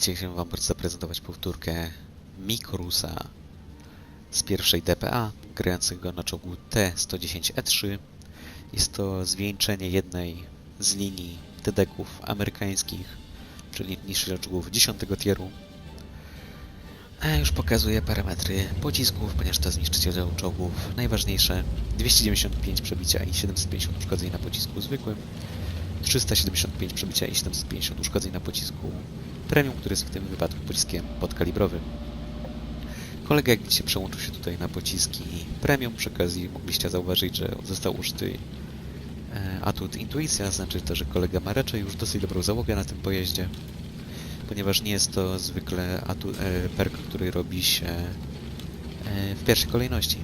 Dzisiaj chciałem Wam zaprezentować powtórkę Mikrusa z pierwszej DPA, grającego na czołgu T-110E3. Jest to zwieńczenie jednej z linii TD-ków amerykańskich, czyli niższych czołgów 10 tieru. A już pokazuję parametry pocisków, ponieważ to zniszczyciel czołgów najważniejsze. 295 przebicia i 750 uszkodzeń na pocisku zwykłym. 375 przebicia i 750 uszkodzeń na pocisku premium, który jest w tym wypadku pociskiem podkalibrowym. Kolega jak widzicie przełączył się tutaj na pociski premium, przy okazji mogliście zauważyć, że został użyty e, atut intuicja, znaczy to, że kolega ma raczej już dosyć dobrą załogę na tym pojeździe, ponieważ nie jest to zwykle atu, e, perk, który robi się e, w pierwszej kolejności.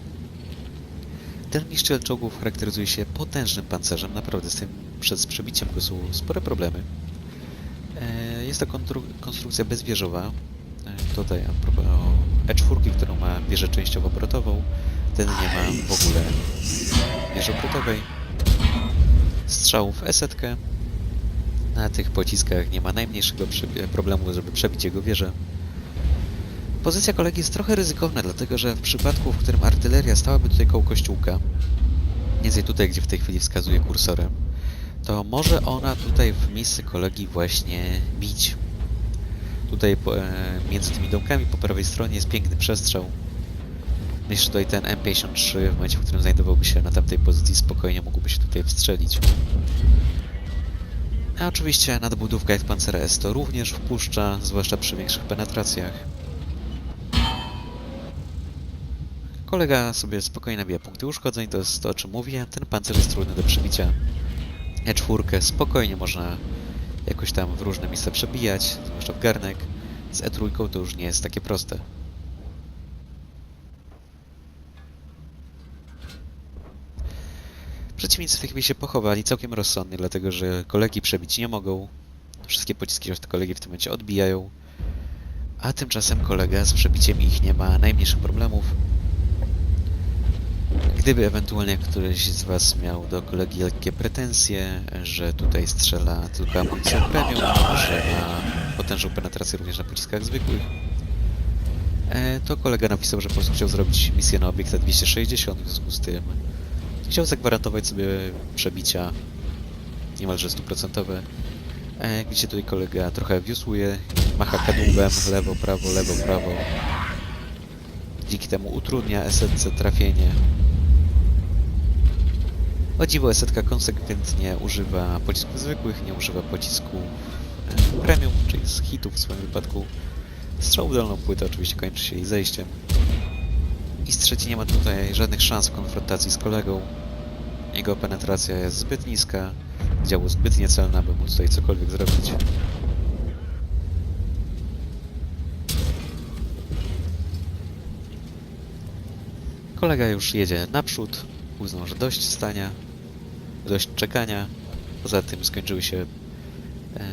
Ten niszczyciel czołgów charakteryzuje się potężnym pancerzem, naprawdę z tym przed przebiciem go są spore problemy. Jest to konstrukcja bezwieżowa. E, Tutaj a propos E4, którą ma wieżę częściowo obrotową. Ten nie ma w ogóle wieży obrotowej. Strzałów esetkę. Na tych pociskach nie ma najmniejszego problemu, żeby przebić jego wieżę. Pozycja kolegi jest trochę ryzykowna, dlatego że w przypadku, w którym artyleria stałaby tutaj koło kościółka, mniej tutaj, gdzie w tej chwili wskazuje kursorem, to może ona tutaj w miejsce kolegi właśnie bić. Tutaj e, między tymi domkami po prawej stronie jest piękny przestrzał. Myślę, tutaj ten M53 w momencie, w którym znajdowałby się na tamtej pozycji spokojnie mógłby się tutaj wstrzelić. A oczywiście nadbudówka jak Pancera S to również wpuszcza, zwłaszcza przy większych penetracjach. Kolega sobie spokojnie nabija punkty uszkodzeń, to jest to o czym mówię. Ten pancerz jest trudny do przebicia. E4 spokojnie można jakoś tam w różne miejsca przebijać, zwłaszcza w garnek. Z E3 to już nie jest takie proste. Przeciwnicy w tej chwili się pochowali całkiem rozsądnie, dlatego że kolegi przebić nie mogą. Wszystkie pociski reszty kolegi w tym momencie odbijają. A tymczasem kolega z przebiciem ich nie ma najmniejszych problemów. Gdyby ewentualnie któryś z Was miał do kolegi lekkie pretensje, że tutaj strzela tylko amunicją premium, że ma potężną penetrację również na pociskach zwykłych, e, to kolega napisał, że po prostu chciał zrobić misję na obiekta 260, w związku z tym chciał zagwarantować sobie przebicia niemalże stuprocentowe. E, Widzicie tutaj kolega trochę wiosłuje, macha kadłubem lewo, prawo, lewo, prawo. Dzięki temu utrudnia SNC trafienie. O dziwo, Esetka konsekwentnie używa pocisków zwykłych, nie używa pocisków e, premium, czyli z hitów w swoim wypadku. Strzał w dolną płytę oczywiście kończy się jej zejściem. I z trzeci nie ma tutaj żadnych szans w konfrontacji z kolegą. Jego penetracja jest zbyt niska, działo zbyt niecelne, aby móc tutaj cokolwiek zrobić. Kolega już jedzie naprzód, uznał, że dość stania, dość czekania. Poza tym skończyły się e,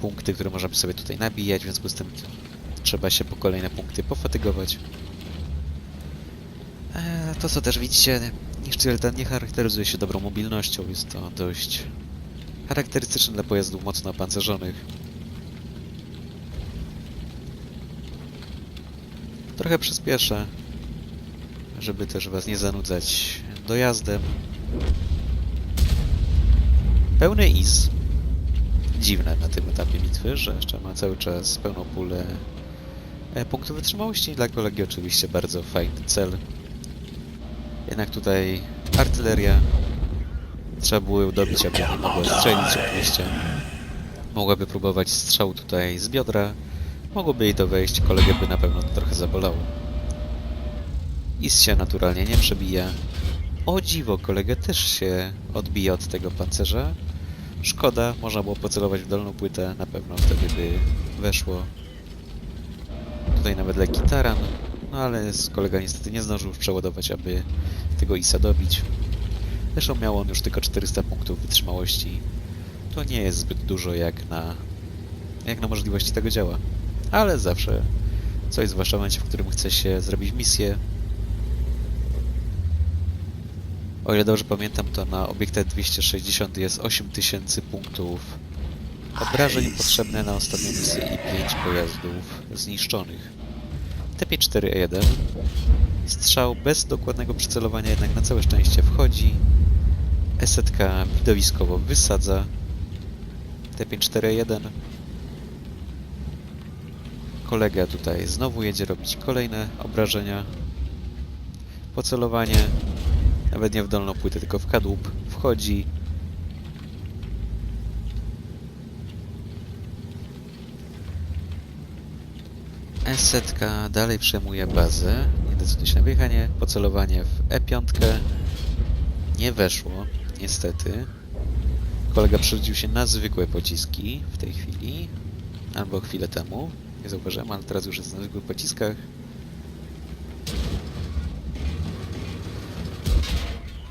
punkty, które możemy sobie tutaj nabijać, w związku z tym trzeba się po kolejne punkty pofatygować. E, to co też widzicie, niszczyciel nie charakteryzuje się dobrą mobilnością, jest to dość charakterystyczne dla pojazdów mocno opancerzonych. Trochę przyspieszę, żeby też was nie zanudzać dojazdem. Pełny IS. Dziwne na tym etapie bitwy, że jeszcze ma cały czas pełną pulę e, punktów wytrzymałości. Dla kolegi oczywiście bardzo fajny cel. Jednak tutaj artyleria trzeba było ją dobić, aby nie mogła strzelić oczywiście. Mogłaby próbować strzału tutaj z biodra. Mogłoby jej to wejść, kolegę by na pewno to trochę zabolało. Is się naturalnie nie przebija. O dziwo, kolegę też się odbija od tego pancerza. Szkoda, można było pocelować w dolną płytę, na pewno wtedy by weszło. Tutaj nawet lekki taran, no ale kolega niestety nie zdążył przeładować, aby tego Isa dobić. Zresztą miał on już tylko 400 punktów wytrzymałości. To nie jest zbyt dużo jak na, jak na możliwości tego działa. Ale zawsze coś, zwłaszcza w momencie, w którym chce się zrobić misję, o ile dobrze pamiętam, to na obiektach 260 jest 8000 punktów Obrażeń potrzebne na ostatnią misję i 5 pojazdów zniszczonych. TP4E1. Strzał bez dokładnego przycelowania jednak na całe szczęście wchodzi. Esetka widowiskowo wysadza. T54E1. Kolega tutaj znowu jedzie robić kolejne obrażenia. Pocelowanie. Nawet nie w dolną płytę, tylko w kadłub. Wchodzi. E-setka dalej przejmuje bazę. Nie decyduje się na wjechanie. Pocelowanie w E5. Nie weszło, niestety. Kolega przerzucił się na zwykłe pociski w tej chwili. Albo chwilę temu. Nie zauważyłem, ale teraz już jest na zwykłych pociskach.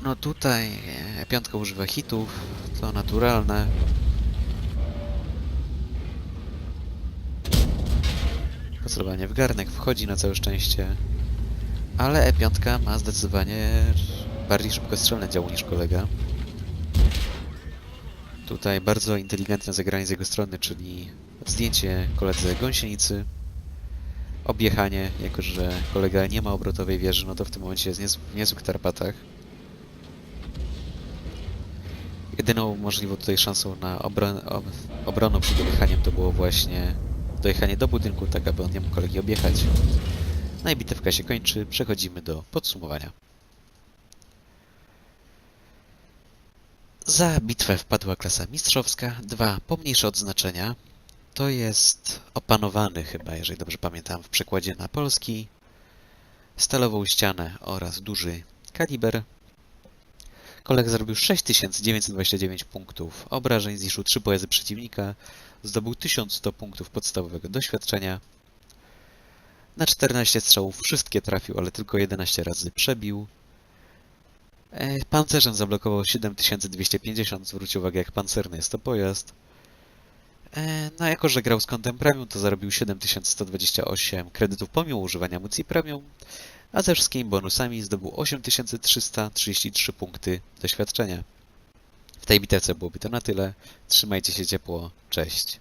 No tutaj e, piątka używa hitów, to naturalne. Pocelowanie w garnek wchodzi na całe szczęście. Ale E5 ma zdecydowanie bardziej szybkostrzelne działo niż kolega. Tutaj bardzo inteligentne zagranie z jego strony, czyli zdjęcie koledze gąsienicy, objechanie, jako że kolega nie ma obrotowej wieży, no to w tym momencie jest w niezłych tarapatach. Jedyną możliwą tutaj szansą na obron ob obronę przed objechaniem to było właśnie dojechanie do budynku, tak aby on nie mógł kolegi objechać. No i bitewka się kończy, przechodzimy do podsumowania. Za bitwę wpadła klasa mistrzowska, dwa pomniejsze odznaczenia. To jest opanowany chyba, jeżeli dobrze pamiętam, w przekładzie na polski, stalową ścianę oraz duży kaliber. Kolega zrobił 6929 punktów obrażeń, zniszczył 3 pojazdy przeciwnika, zdobył 1100 punktów podstawowego doświadczenia. Na 14 strzałów wszystkie trafił, ale tylko 11 razy przebił. E, Pancerzem zablokował 7250, zwróć uwagę jak pancerny jest to pojazd. E, No jako, że grał z kątem premium, to zarobił 7128 kredytów pomimo używania amunicji premium, a ze wszystkimi bonusami zdobył 8333 punkty doświadczenia. W tej bitewce byłoby to na tyle. Trzymajcie się ciepło, cześć.